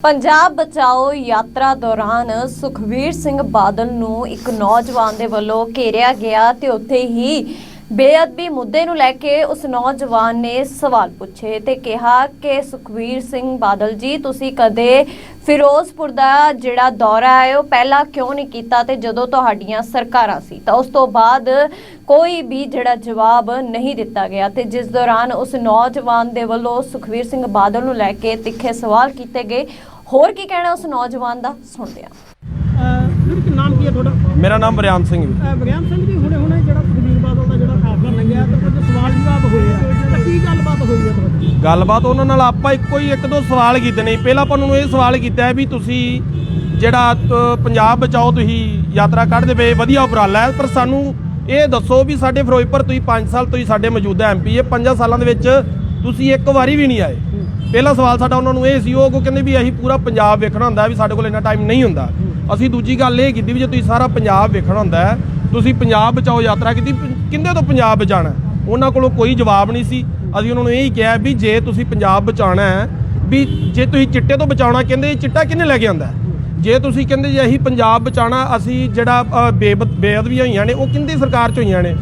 ਪੰਜਾਬ ਬਚਾਓ ਯਾਤਰਾ ਦੌਰਾਨ ਸੁਖਵੀਰ ਸਿੰਘ ਬਾਦਲ ਨੂੰ ਇੱਕ ਨੌਜਵਾਨ ਦੇ ਵੱਲੋਂ ਘੇਰਿਆ ਗਿਆ ਤੇ ਉੱਥੇ ਹੀ ਬੇਅਦਬੀ ਮੁੱਦੇ ਨੂੰ ਲੈ ਕੇ ਉਸ ਨੌਜਵਾਨ ਨੇ ਸਵਾਲ ਪੁੱਛੇ ਤੇ ਕਿਹਾ ਕਿ ਸੁਖਵੀਰ ਸਿੰਘ ਬਾਦਲ ਜੀ ਤੁਸੀਂ ਕਦੇ ਫਿਰੋਜ਼ਪੁਰ ਦਾ ਜਿਹੜਾ ਦੌਰਾ ਹੈ ਉਹ ਪਹਿਲਾਂ ਕਿਉਂ ਨਹੀਂ ਕੀਤਾ ਤੇ ਜਦੋਂ ਤੁਹਾਡੀਆਂ ਸਰਕਾਰਾਂ ਸੀ? ਤਾਂ ਉਸ ਤੋਂ ਬਾਅਦ ਕੋਈ ਵੀ ਜਿਹੜਾ ਜਵਾਬ ਨਹੀਂ ਦਿੱਤਾ ਗਿਆ ਤੇ ਜਿਸ ਦੌਰਾਨ ਉਸ ਨੌਜਵਾਨ ਦੇ ਵੱਲੋਂ ਸੁਖਵੀਰ ਸਿੰਘ ਬਾਦਲ ਨੂੰ ਲੈ ਕੇ ਤਿੱਖੇ ਸਵਾਲ ਕੀਤੇ ਗਏ। ਹੋਰ ਕੀ ਕਹਿਣਾ ਉਸ ਨੌਜਵਾਨ ਦਾ? ਸੁਣਦੇ ਹਾਂ। ਨਾਮ ਕੀ ਹੈ ਤੁਹਾਡਾ? ਮੇਰਾ ਨਾਮ ਬਰਿਆਮ ਸਿੰਘ ਅਹ ਬਰਿਆਮ ਸਿੰਘ ਜੀ ਹੁਣੇ ਹੁਣੇ ਜਿਹੜਾ ਸੁਖਬੀਰ ਬਾਦਲ ਦਾ ਜਿਹੜਾ ਤੇ ਕੁਝ ਆ। ਤਾਂ ਕੀ ਗੱਲਬਾਤ ਹੋਈ ਹੈ ਤੁਹਾਡੀ? ਗੱਲਬਾਤ ਉਹਨਾਂ ਨਾਲ ਆਪਾਂ ਇੱਕੋ ਹੀ ਇੱਕ ਦੋ ਸਵਾਲ ਕੀਤੇ ਨੇ। ਪਹਿਲਾਂ ਆਪਾਂ ਉਹਨਾਂ ਨੂੰ ਇਹ ਸਵਾਲ ਕੀਤਾ ਹੈ ਵੀ ਤੁਸੀਂ ਜਿਹੜਾ ਅ, ਪੰਜਾਬ ਬਚਾਓ ਤੁਸੀਂ ਯਾਤਰਾ ਕੱਢਦੇ ਪਏ ਵਧੀਆ ਉਪਰਾਲਾ ਹੈ। ਪਰ ਸਾਨੂੰ ਇਹ ਦੱਸੋ ਵੀ ਸਾਡੇ ਫਿਰੋਜ਼ਪੁਰ ਤੁਸੀਂ 5 ਸਾਲ ਤੋਂ ਹੀ ਸਾਡੇ ਮੌਜੂਦਾ ਐਮਪੀ ਇਹ 5 ਸਾਲਾਂ ਦੇ ਵਿੱਚ ਤੁਸੀਂ ਇੱਕ ਵਾਰੀ ਵੀ ਨਹੀਂ ਆਏ। ਪਹਿਲਾ ਸਵਾਲ ਸਾਡਾ ਉਹਨਾਂ ਨੂੰ ਇਹ ਸੀ ਉਹ ਕਹਿੰਦੇ ਵੀ ਅਸੀਂ ਪੂਰਾ ਪੰਜਾਬ ਵੇਖਣਾ ਹੁੰਦਾ ਵੀ ਸਾਡੇ ਕੋਲ ਇੰਨਾ ਟਾਈਮ ਨਹੀਂ ਹੁੰਦਾ। ਅਸੀਂ ਦੂਜੀ ਗੱਲ ਇਹ ਕੀਤੀ ਵੀ ਜੇ ਤੁਸੀਂ ਸਾਰਾ ਪੰਜਾਬ ਵੇਖਣਾ ਹੁੰਦਾ ਹੈ ਤੁਸੀਂ ਪੰਜਾਬ ਬਚਾਓ ਯਾਤਰਾ ਕੀਤੀ ਕਿੰਦੇ ਤੋਂ ਪੰਜਾਬ ਬਚਾਣਾ ਉਹਨਾਂ ਕੋਲੋਂ ਕੋਈ ਜਵਾਬ ਨਹੀਂ ਸੀ। ਅਸੀਂ ਉਹਨਾਂ ਨੂੰ ਇਹ ਹੀ ਕਿਹਾ ਵੀ ਜੇ ਤੁਸੀਂ ਪੰਜਾਬ ਬਚਾਉਣਾ ਹੈ, ਵੀ ਜੇ ਤੁਸੀਂ ਚਿੱਟੇ ਤੋਂ ਬਚਾਉਣਾ, ਕਹਿੰਦੇ ਇਹ ਚਿੱਟਾ ਕਿੰਨੇ ਲੈ ਕੇ ਆਂਦਾ ਜੇ ਤੁਸੀਂ ਕਹਿੰਦੇ ਜੇ ਅਸੀਂ ਪੰਜਾਬ ਬਚਾਉਣਾ, ਅਸੀਂ ਜਿਹੜਾ ਬੇਬ- ਬੇਅਦਬੀਆਂ ਹੋਈਆਂ ਨੇ, ਉਹ ਕਿੰਦੀ ਸਰਕਾਰ ਚ ਹੋਈਆਂ ਨੇ?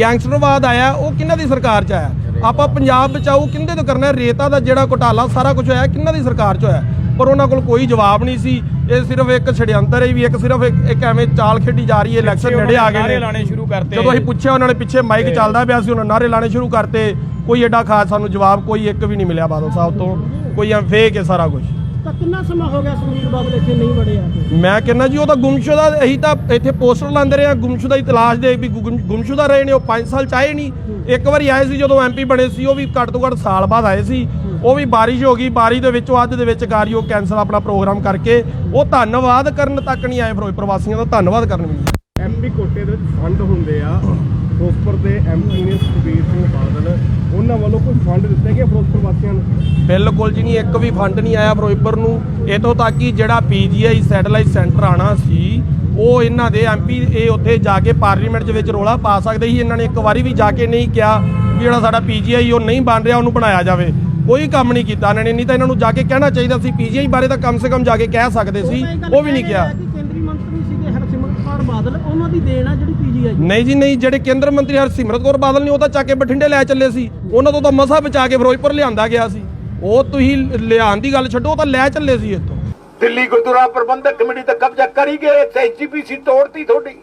ਗੈਂਗਸਟਰਵਾਦ ਆਇਆ, ਉਹ ਕਿਹਨਾਂ ਦੀ ਸਰਕਾਰ ਚ ਆਇਆ? ਆਪਾਂ ਪੰਜਾਬ ਬਚਾਓ ਕਿੰਦੇ ਤੋਂ ਕਰਨਾ ਰੇਤਾ ਦਾ ਜਿਹੜਾ ਘੁਟਾਲਾ ਸਾਰਾ ਕੁਝ ਹੋਇਆ, ਕਿਹਨਾਂ ਦੀ ਸਰਕਾਰ ਚ ਹੋਇਆ? ਪਰ ਉਹਨਾਂ ਕੋਲ ਕੋਈ ਜਵਾਬ ਨਹੀਂ ਸੀ। ਇਹ ਸਿਰਫ ਇੱਕ ਛੜਯੰਤਰ ਹੈ ਵੀ ਇੱਕ ਸਿਰਫ ਇੱਕ ਇੱਕ ਐਵੇਂ ਚਾਲ ਖੇਡੀ ਜਾ ਰਹੀ ਹੈ। ਇਲੈਕਸ਼ਨ ਨੇੜੇ ਆ ਗਏ ਨੇ। ਲਾਣੇ ਸ਼ੁਰੂ ਕਰਤੇ। ਜਦੋਂ ਅਸੀਂ ਪੁੱਛਿਆ ਉਹਨਾਂ ਨੇ ਪਿੱਛੇ ਮਾਈਕ ਚੱਲਦਾ ਪਿਆ ਸੀ ਉਹਨਾਂ ਨਾਰੇ ਲਾਣੇ ਸ਼ੁਰੂ ਕਰਤੇ। ਕੋਈ ਐਡਾ ਖਾਸ ਸਾਨੂੰ ਜਵਾਬ ਕੋਈ ਇੱਕ ਵੀ ਨਹੀਂ ਮਿਲਿਆ ਬਾਦਲ ਸਾਹਿਬ ਤੋਂ। ਕੋਈ ਐ ਫੇਕ ਹੈ ਸਾਰਾ ਕੁਝ ਤਾਂ ਕਿੰਨਾ ਸਮਾਂ ਹੋ ਗਿਆ ਸੁਖਬੀਰ ਬਾਦਲ ਇੱਥੇ ਨਹੀਂ ਵੜੇ ਆ ਕੇ? ਮੈਂ ਕਹਿੰਦਾ ਜੀ ਉਹ ਤਾਂ ਗੁੰਮਸ਼ੁਦਾ ਅਸੀਂ ਤਾਂ ਇੱਥੇ ਪੋਸਟਰ ਲਾਉਂਦੇ ਰਹੇ ਆ ਗੁੰਮਸ਼ੁਦਾ ਦੀ ਤਲਾਸ਼ ਦੇ ਵੀ ਗੁੰਮ- ਗੁੰਮਸ਼ੁਦਾ ਰਹੇ ਨੇ ਉਹ 5 ਸਾਲ ਚਾਹੇ ਨਹੀਂ। ਇੱਕ ਵਾਰੀ ਆਏ ਸੀ ਜਦੋਂ ਐਮਪੀ ਬਣੇ ਸੀ ਉਹ ਵੀ ਘੱਟ ਤੋਂ ਘੱਟ ਸਾਲ ਬਾਅਦ ਆਏ ਸੀ। ਉਹ ਵੀ ਬਾਰਿਸ਼ ਹੋ ਗਈ ਬਾਰਿਸ਼ ਦੇ ਵਿੱਚੋਂ ਅੱਧ ਦੇ ਵਿੱਚ ਕਾਰਿਓ ਕੈਂਸਲ ਆਪਣਾ ਪ੍ਰੋਗਰਾਮ ਕਰਕੇ ਉਹ ਧੰਨਵਾਦ ਕਰਨ ਤੱਕ ਨਹੀਂ ਆਏ ਫਿਰੋਜ਼ਪੁਰ ਵਾਸੀਆਂ ਦਾ ਧੰਨਵਾਦ ਕਰਨ ਵੀ। ਐਮਪੀ ਕੋਟੇ ਦੇ ਵਿੱਚ ਫੰਡ ਹੁੰਦੇ ਆ ਫਿਰੋਜ਼ਪੁਰ ਦੇ ਐਮਪੀ ਨੇ ਸੁਖਬੀਰ ਸਿੰਘ ਬਾਦਲ ਉਹਨਾਂ ਵੱਲੋਂ ਕੋਈ ਫੰਡ ਦਿੱਤੇ ਗਏ ਫਿਰੋਜ਼ਪੁਰ ਵਾਸੀਆਂ ਨੂੰ? ਬਿਲਕੁਲ ਜੀ ਨਹੀਂ ਇੱਕ ਵੀ ਫੰਡ ਨਹੀਂ ਆਇਆ ਫਿਰੋਜ਼ਪੁਰ ਨੂੰ। ਇਤੋਂ ਤੱਕ ਕਿ ਜਿਹੜਾ ਪੀਜੀਆਈ ਸੈਟੇਲਾਈਟ ਸੈਂਟਰ ਆਣਾ ਸੀ ਉਹ ਇਹਨਾਂ ਦੇ ਐਮਪੀ ਇਹ ਉੱਥੇ ਜਾ ਕੇ ਪਾਰਲੀਮੈਂਟ ਦੇ ਵਿੱਚ ਰੋਲਾ ਪਾ ਸਕਦੇ ਸੀ। ਇਹਨਾਂ ਨੇ ਇੱਕ ਵਾਰੀ ਵੀ ਜਾ ਕੇ ਨਹੀਂ ਕਿਹਾ ਵੀ ਜਿਹੜਾ ਸਾਡਾ ਪੀਜੀਆਈ ਉਹ ਨਹੀਂ ਬਣ ਰਿਹਾ ਉਹਨੂੰ ਬਣਾਇਆ ਜਾਵੇ। ਕੋਈ ਕੰਮ ਨਹੀਂ ਕੀਤਾ ਇਹਨਾਂ ਨੇ ਨਹੀਂ ਤਾਂ ਇਹਨਾਂ ਨੂੰ ਜਾ ਕੇ ਕਹਿਣਾ ਚਾਹੀਦਾ ਸੀ ਪੀਜੀਆਈ ਬਾਰੇ ਤਾਂ ਕਮ ਸੇ ਕਮ ਜਾ ਕੇ ਕਹਿ ਸਕਦੇ ਸੀ ਉਹ ਵੀ ਨਹੀਂ ਕਹਿ ਕਿਹਾ। ਰਹੇ ਆ ਕਿ ਕੇਂਦਰੀ ਮੰਤਰੀ ਸੀਗੇ ਹਰਸਿਮਰਤ ਕੌਰ ਬਾਦਲ ਉਹਨਾਂ ਦੀ ਦੇਣ ਆ ਜਿਹੜੀ ਪੀਜੀਆਈ ਨਹੀਂ ਜੀ ਨਹੀਂ ਜਿਹੜੇ ਕੇਂਦਰ ਮੰਤਰੀ ਹਰਸਿਮਰਤ ਕੌਰ ਬਾਦਲ ਨੇ ਉਹ ਤਾਂ ਚੱਕ ਕੇ ਬਠਿੰਡੇ ਲੈ ਚੱਲੇ ਸੀ। ਉਹਨਾਂ ਤੋਂ ਤਾਂ ਮਸਾ ਬਚਾ ਕੇ ਫਿਰੋਜ਼ਪੁਰ ਲਿਆਂਦਾ ਗਿਆ ਸੀ। ਉਹ ਤੁਸੀਂ ਲਿਆਉਣ ਦੀ ਗੱਲ ਛੱਡੋ ਉਹ ਤਾਂ ਲੈ ਚੱਲੇ ਸੀ ਇੱਥੋਂ। ਦਿੱਲੀ ਗੁਰਦੁਆਰਾ ਪ੍ਰਬੰਧਕ ਕਮੇਟੀ ਤੇ ਕਬਜ਼ਾ ਕਰੀ ਗਏ ਤੇ ਐਚਪੀਸੀ ਤੋੜਤੀ ਤੁਹਾਡੀ।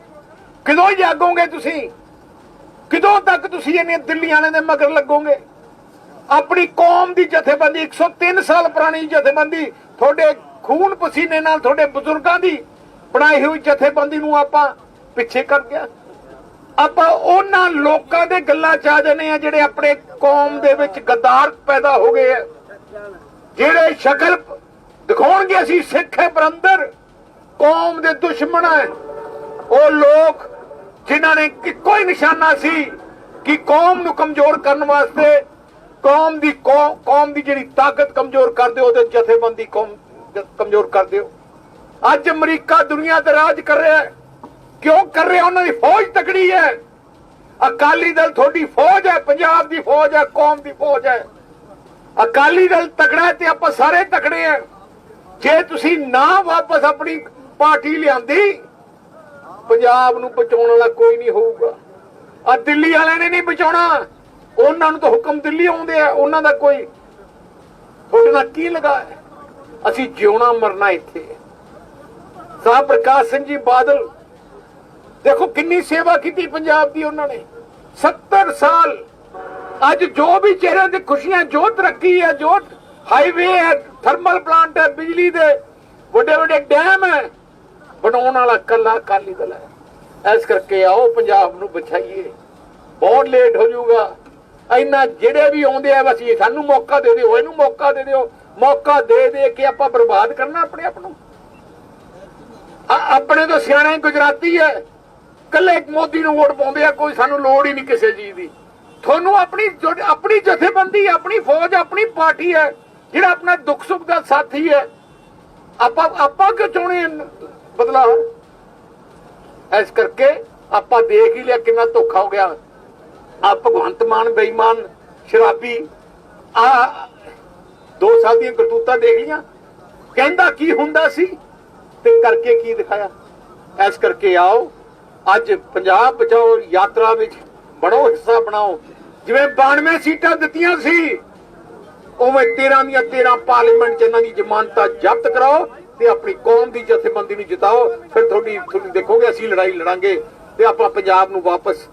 ਕਦੋਂ ਜਾਗੋਗੇ ਤੁਸੀਂ? ਕਦੋਂ ਤੱਕ ਤੁਸੀਂ ਇਹਨੇ ਦਿੱਲੀ ਵਾਲਿਆਂ ਦੇ ਮਗਰ ਲੱਗੋਗੇ? ਆਪਣੀ ਕੌਮ ਦੀ ਜਥੇਬੰਦੀ 103 ਸਾਲ ਪੁਰਾਣੀ ਜਥੇਬੰਦੀ, ਤੁਹਾਡੇ ਖੂਨ ਪਸੀਨੇ ਨਾਲ ਤੁਹਾਡੇ ਬਜ਼ੁਰਗਾਂ ਦੀ ਬਣਾਈ ਹੋਈ ਜਥੇਬੰਦੀ ਨੂੰ ਆਪਾਂ ਪਿੱਛੇ ਕਰ ਗਿਆ। ਆਪਾਂ ਉਹਨਾਂ ਲੋਕਾਂ ਦੇ ਗੱਲਾਂ ਚ ਆ ਜਾਂਦੇ ਆ ਜਿਹੜੇ ਆਪਣੇ ਕੌਮ ਦੇ ਵਿੱਚ ਗੱਦਾਰ ਪੈਦਾ ਹੋ ਗਏ ਆ। ਜਿਹੜੇ ਸ਼ਕਲ ਦਿਖਾਉਣਗੇ ਅਸੀਂ ਸਿੱਖ ਹੈ ਪਰ ਕੌਮ ਦੇ ਦੁਸ਼ਮਣ ਹੈ। ਉਹ ਲੋਕ ਜਿਨ੍ਹਾਂ ਨੇ ਇੱਕੋ ਹੀ ਨਿਸ਼ਾਨਾ ਸੀ ਕਿ ਕੌਮ ਨੂੰ ਕਮਜ਼ੋਰ ਕਰਨ ਵਾਸਤੇ ਕੌਮ ਦੀ ਕੌ- ਕੌਮ ਦੀ ਜਿਹੜੀ ਤਾਕਤ ਕਮਜ਼ੋਰ ਕਰ ਦਿਓ ਤੇ ਜਥੇਬੰਦੀ ਕੌਮ ਕਮਜ਼ੋਰ ਕਰ ਦਿਓ ਅੱਜ ਅਮਰੀਕਾ ਦੁਨੀਆ ਤੇ ਰਾਜ ਕਰ ਰਿਹਾ ਹੈ। ਕਿਉਂ ਕਰ ਰਿਹਾ? ਉਹਨਾਂ ਦੀ ਫੌਜ ਤਕੜੀ ਹੈ। ਅਕਾਲੀ ਦਲ ਤੁਹਾਡੀ ਫੌਜ ਹੈ, ਪੰਜਾਬ ਦੀ ਫੌਜ ਹੈ, ਕੌਮ ਦੀ ਫੌਜ ਹੈ। ਅਕਾਲੀ ਦਲ ਤਕੜਾ ਤੇ ਆਪਾਂ ਸਾਰੇ ਤਕੜੇ ਆ ਜੇ ਤੁਸੀਂ ਨਾ ਵਾਪਸ ਆਪਣੀ ਪਾਰਟੀ ਲਿਆਂਦੀ, ਪੰਜਾਬ ਨੂੰ ਬਚਾਉਣ ਵਾਲਾ ਕੋਈ ਨਹੀਂ ਹੋਊਗਾ। ਆ ਦਿੱਲੀ ਵਾਲਿਆਂ ਨੇ ਨਹੀਂ ਬਚਾਉਣਾ। ਉਹਨਾਂ ਨੂੰ ਤਾਂ ਹੁਕਮ ਦਿੱਲੀ ਆਉਂਦੇ ਆ, ਉਹਨਾਂ ਦਾ ਕੋਈ ਤੁਹਾਡੇ ਨਾਲ ਕੀ ਲਗਾ ਅਸੀਂ ਜਿਉਣਾ ਮਰਨਾ ਇੱਥੇ। ਸਾਹ ਪ੍ਰਕਾਸ਼ ਸਿੰਘ ਜੀ ਬਾਦਲ, ਦੇਖੋ ਕਿੰਨੀ ਸੇਵਾ ਕੀਤੀ ਪੰਜਾਬ ਦੀ ਉਹਨਾਂ ਨੇ। 70 ਸਾਲ ਅੱਜ ਜੋ ਵੀ ਚਿਹਰਿਆਂ ਤੇ ਖੁਸ਼ੀਆਂ, ਜੋ ਤਰੱਕੀ ਹੈ, ਜੋ ਹਾਈਵੇ ਹੈ ਥਰਮਲ ਪਲਾਂਟ ਹੈ, ਬਿਜਲੀ ਦੇ ਵੱਡੇ ਵੱਡੇ ਡੈਮ ਹੈ, ਬਣਾਉਣ ਵਾਲਾ ਕੱਲਾ ਅਕਾਲੀ ਦਲ ਹੈ। ਇਸ ਕਰਕੇ ਆਓ, ਪੰਜਾਬ ਨੂੰ ਬਚਾਈਏ। ਬਹੁਤ ਲੇਟ ਹੋ ਜਾਊਗਾ। ਇੰਨਾ ਜਿਹੜੇ ਵੀ ਆਉਂਦੇ ਆ ਬਸ ਸਾਨੂੰ ਮੌਕਾ ਦੇ ਦਿਓ, ਇਹਨੂੰ ਮੌਕਾ ਦੇ ਦਿਓ। ਮੌਕਾ ਦੇ ਦੇ ਕੇ ਆਪਾਂ ਬਰਬਾਦ ਕਰਨਾ ਆਪਣੇ ਆਪ ਨੂੰ। ਆਪਣੇ ਤੋਂ ਸਿਆਣੇ ਗੁਜਰਾਤੀ ਹੈ ਕੱਲੇ ਮੋਦੀ ਨੂੰ ਵੋਟ ਪਾਉਂਦੇ ਆ, ਕੋਈ ਸਾਨੂੰ ਲੋੜ ਹੀ ਨਹੀਂ ਕਿਸੇ ਚੀਜ਼ ਦੀ। ਤੁਹਾਨੂੰ ਆਪਣੀ ਆਪਣੀ ਜਥੇਬੰਦੀ, ਆਪਣੀ ਫੌਜ, ਆਪਣੀ ਪਾਰਟੀ ਹੈ ਜਿਹੜਾ ਆਪਣਾ ਦੁੱਖ ਸੁੱਖ ਦਾ ਸਾਥੀ ਹੈ ਆਪਾਂ ਆਪਾਂ ਕਿਉਂ ਚਾਹੁੰਦੇ ਹਾਂ ਬਦਲਾਅ? ਇਸ ਕਰਕੇ ਆਪਾਂ ਦੇਖ ਹੀ ਲਿਆ ਕਿੰਨਾ ਧੋਖਾ ਹੋ ਗਿਆ। ਆ ਭਗਵੰਤ ਮਾਨ, ਬੇਈਮਾਨ, ਸ਼ਰਾਬੀ, ਆ ਦੋ ਸਾਲ ਦੀਆਂ ਕਰਤੂਤਾਂ ਦੇਖ ਲੀਆਂ ਕਹਿੰਦਾ ਕੀ ਹੁੰਦਾ ਸੀ ਤੇ ਕਰਕੇ ਕੀ ਦਿਖਾਇਆ? ਐਸ ਕਰਕੇ ਆਓ, ਅੱਜ ਪੰਜਾਬ ਬਚਾਓ, ਯਾਤਰਾ ਵਿੱਚ ਬੜੋ ਹਿੱਸਾ ਬਣਾਓ। ਜਿਵੇਂ 92 ਸੀਟਾਂ ਦਿੱਤੀਆਂ ਸੀ, ਉਵੇਂ 13 ਦੀਆਂ 13 ਪਾਰਲੀਮੈਂਟ ਚ ਇਹਨਾਂ ਦੀ ਜ਼ਮਾਨਤਾਂ ਜ਼ਬਤ ਕਰਾਓ ਤੇ ਆਪਣੀ ਕੌਮ ਦੀ ਜਥੇਬੰਦੀ ਨੂੰ ਜਿਤਾਓ। ਫਿਰ ਤੁਹਾਡੀ ਤੁਸੀਂ ਦੇਖੋਗੇ, ਅਸੀਂ ਲੜਾਈ ਲੜਾਂਗੇ ਤੇ ਆਪਾਂ ਪੰਜਾਬ ਨੂੰ ਵਾਪਸ